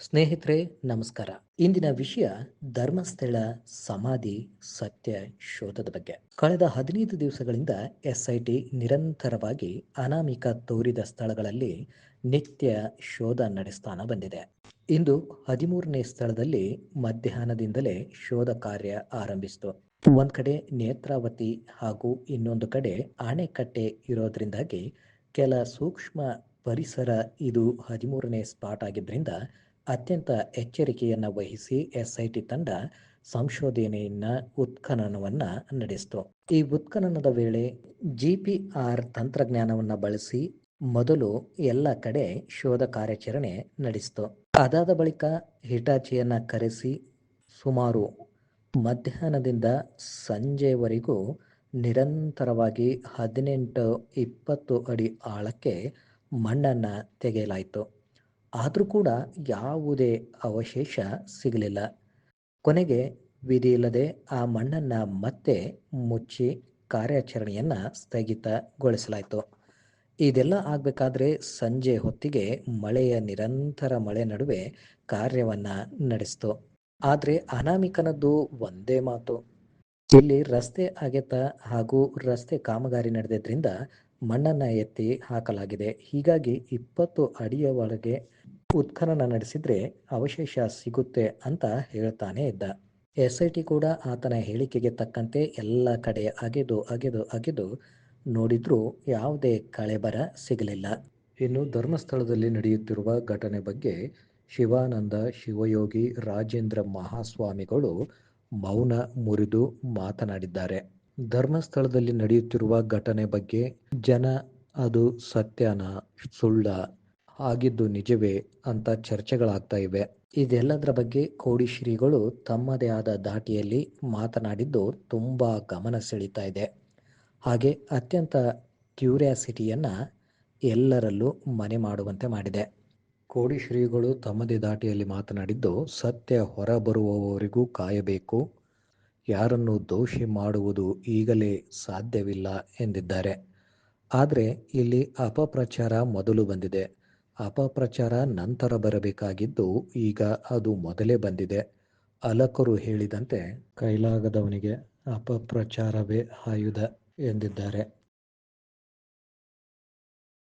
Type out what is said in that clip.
ಸ್ನೇಹಿತರೆ, ನಮಸ್ಕಾರ. ಇಂದಿನ ವಿಷಯ ಧರ್ಮಸ್ಥಳ ಸಮಾಧಿ ಸತ್ಯ ಶೋಧದ ಬಗ್ಗೆ. ಕಳೆದ ಹದಿನೈದು ದಿವಸಗಳಿಂದ ಎಸ್ಐಟಿ ನಿರಂತರವಾಗಿ ಅನಾಮಿಕ ತೋರಿದ ಸ್ಥಳಗಳಲ್ಲಿ ನಿತ್ಯ ಶೋಧ ನಡೆಸ್ತಾನ ಬಂದಿದೆ. ಇಂದು ಹದಿಮೂರನೇ ಸ್ಥಳದಲ್ಲಿ ಮಧ್ಯಾಹ್ನದಿಂದಲೇ ಶೋಧ ಕಾರ್ಯ ಆರಂಭಿಸಿತು. ಒಂದ್ ಕಡೆ ನೇತ್ರಾವತಿ ಹಾಗೂ ಇನ್ನೊಂದು ಕಡೆ ಆಣೆಕಟ್ಟೆ ಇರೋದ್ರಿಂದಾಗಿ ಕೆಲ ಸೂಕ್ಷ್ಮ ಪರಿಸರ ಇದು ಹದಿಮೂರನೇ ಸ್ಪಾಟ್ ಆಗಿದ್ದರಿಂದ ಅತ್ಯಂತ ಎಚ್ಚರಿಕೆಯನ್ನು ವಹಿಸಿ ಎಸ್ಐಟಿ ತಂಡ ಸಂಶೋಧನೆಯನ್ನ ಉತ್ಖನನವನ್ನ ನಡೆಸಿತು. ಈ ಉತ್ಖನನದ ವೇಳೆ ಜಿಪಿಆರ್ ತಂತ್ರಜ್ಞಾನವನ್ನ ಬಳಸಿ ಮೊದಲು ಎಲ್ಲ ಕಡೆ ಶೋಧ ಕಾರ್ಯಾಚರಣೆ ನಡೆಸಿತು. ಅದಾದ ಬಳಿಕ ಹಿಟಾಚಿಯನ್ನ ಕರೆಸಿ ಸುಮಾರು ಮಧ್ಯಾಹ್ನದಿಂದ ಸಂಜೆವರೆಗೂ ನಿರಂತರವಾಗಿ ಹದಿನೆಂಟು ಇಪ್ಪತ್ತು ಅಡಿ ಆಳಕ್ಕೆ ಮಣ್ಣನ್ನು ತೆಗೆಯಲಾಯಿತು. ಆದರೂ ಕೂಡ ಯಾವುದೇ ಅವಶೇಷ ಸಿಗಲಿಲ್ಲ. ಕೊನೆಗೆ ವಿಧಿ ಇಲ್ಲದೆ ಆ ಮಣ್ಣನ್ನು ಮತ್ತೆ ಮುಚ್ಚಿ ಕಾರ್ಯಾಚರಣೆಯನ್ನು ಸ್ಥಗಿತಗೊಳಿಸಲಾಯಿತು. ಇದೆಲ್ಲ ಆಗಬೇಕಾದ್ರೆ ಸಂಜೆ ಹೊತ್ತಿಗೆ ಮಳೆಯ ನಿರಂತರ ಮಳೆ ನಡುವೆ ಕಾರ್ಯವನ್ನು ನಡೆಸಿತು. ಆದರೆ ಅನಾಮಿಕನದ್ದು ಒಂದೇ ಮಾತು. ಇಲ್ಲಿ ರಸ್ತೆ ಅಗೆತ ಹಾಗೂ ರಸ್ತೆ ಕಾಮಗಾರಿ ನಡೆದಿದ್ದರಿಂದ ಮಣ್ಣನ್ನು ಎತ್ತಿ ಹಾಕಲಾಗಿದೆ. ಹೀಗಾಗಿ ಇಪ್ಪತ್ತು ಅಡಿಯ ಒಳಗೆ ಉತ್ಖನನ ನಡೆಸಿದ್ರೆ ಅವಶೇಷ ಸಿಗುತ್ತೆ ಅಂತ ಹೇಳ್ತಾನೆ ಇದ್ದ. ಎಸ್ ಐ ಟಿ ಕೂಡ ಆತನ ಹೇಳಿಕೆಗೆ ತಕ್ಕಂತೆ ಎಲ್ಲ ಕಡೆ ಅಗೆದು ಅಗೆದು ಅಗೆದು ನೋಡಿದ್ರೂ ಯಾವುದೇ ಕಳೆಬರ ಸಿಗಲಿಲ್ಲ. ಇನ್ನು ಧರ್ಮಸ್ಥಳದಲ್ಲಿ ನಡೆಯುತ್ತಿರುವ ಘಟನೆ ಬಗ್ಗೆ ಶಿವಾನಂದ, ಶಿವಯೋಗಿ, ರಾಜೇಂದ್ರ ಮಹಾಸ್ವಾಮಿಗಳು ಮೌನ ಮುರಿದು ಮಾತನಾಡಿದ್ದಾರೆ. ಧರ್ಮಸ್ಥಳದಲ್ಲಿ ನಡೆಯುತ್ತಿರುವ ಘಟನೆ ಬಗ್ಗೆ ಜನ ಅದು ಸತ್ಯನ ಸುಳ್ಳ ಆಗಿದ್ದು ನಿಜವೇ ಅಂತ ಚರ್ಚೆಗಳಾಗ್ತಾ ಇವೆ. ಇದೆಲ್ಲದರ ಬಗ್ಗೆ ಕೋಡಿ ಶ್ರೀಗಳು ತಮ್ಮದೇ ಆದ ದಾಟಿಯಲ್ಲಿ ಮಾತನಾಡಿದ್ದು ತುಂಬ ಗಮನ ಸೆಳೀತಾ ಇದೆ. ಹಾಗೆ ಅತ್ಯಂತ ಕ್ಯೂರಿಯಾಸಿಟಿಯನ್ನು ಎಲ್ಲರಲ್ಲೂ ಮನೆ ಮಾಡುವಂತೆ ಮಾಡಿದೆ. ಕೋಡಿ ಶ್ರೀಗಳು ತಮ್ಮದೇ ದಾಟಿಯಲ್ಲಿ ಮಾತನಾಡಿದ್ದು, ಸತ್ಯ ಹೊರಬರುವವರಿಗೂ ಕಾಯಬೇಕು. ಯಾರನ್ನು ದೋಷಿ ಮಾಡುವುದು ಈಗಲೇ ಸಾಧ್ಯವಿಲ್ಲ ಎಂದಿದ್ದಾರೆ. ಆದರೆ ಇಲ್ಲಿ ಅಪಪ್ರಚಾರ ಮೊದಲು ಬಂದಿದೆ. ಅಪಪ್ರಚಾರ ನಂತರ ಬರಬೇಕಾಗಿದ್ದು ಈಗ ಅದು ಮೊದಲೇ ಬಂದಿದೆ. ಅಲಕರು ಹೇಳಿದಂತೆ ಕೈಲಾಗದವನಿಗೆ ಅಪಪ್ರಚಾರವೇ ಆಯುಧ ಎಂದಿದ್ದಾರೆ.